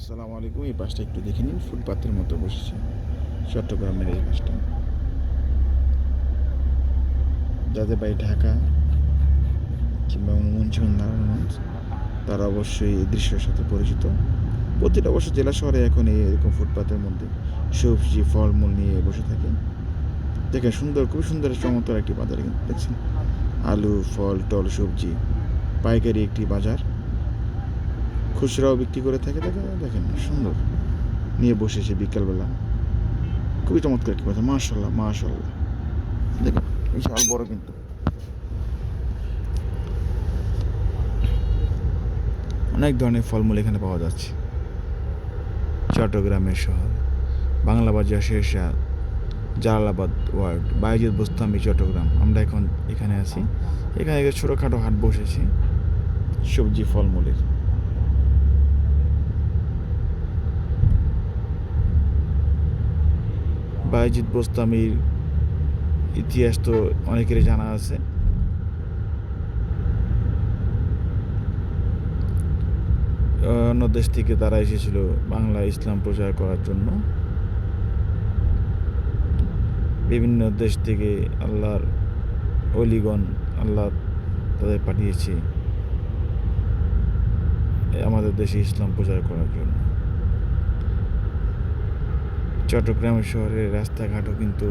আসসালামু আলাইকুম। এই পাশটা একটু দেখে নিন, ফুটপাতের মতো বসেছে চট্টগ্রামের এই পাশটা। যাদের বাড়ি ঢাকা কিংবা মঞ্চন নারায়ণগঞ্জ, তারা অবশ্যই এই দৃশ্যের সাথে পরিচিত। প্রতিটা অবশ্য জেলা শহরে এখন এরকম ফুটপাতের মধ্যে সবজি, ফলমূল নিয়ে বসে থাকে। দেখেন সুন্দর খুব সুন্দর, চমৎকার একটি বাজার দেখছেন। আলু, ফল, টল, সবজি, পাইকারি একটি বাজার। খুচরাও বিক্রি করে থাকে, দেখেন দেখেন, সুন্দর। নিয়ে বসেছে বিকালবেলা। খুবই চমৎকার একটি কথা মাশাল্লাহ মাশাল্লাহ দেখেন, বিশাল বড় কিন্তু। অনেক ধরনের ফলমূল এখানে পাওয়া যাচ্ছে। চট্টগ্রামের শহর, বাংলা বাজার শেরশাহ, জালালাবাদ ওয়ার্ড বাইজিদ বোস্তামি, চট্টগ্রাম। আমরা এখন এখানে আছি। এখানে ছোটোখাটো হাট বসেছি, সবজি ফলমূলের। বাইজিদ বোস্তামির ইতিহাস তো অনেকেরই জানা আছে। অন্য দেশ থেকে তারা এসেছিল বাংলা ইসলাম প্রচার করার জন্য। বিভিন্ন দেশ থেকে আল্লাহর অলিগণ আল্লাহ তাদের পাঠিয়েছে। আমাদের দেশে ইসলাম প্রচার করার জন্য। চট্টগ্রাম শহরের রাস্তাঘাটও কিন্তু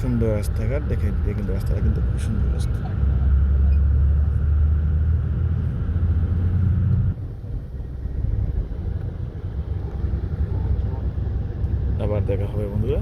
সুন্দর রাস্তাঘাট। দেখে দিতে কিন্তু রাস্তাটা কিন্তু খুব সুন্দর রাস্তা। আবার দেখা হবে বন্ধুরা।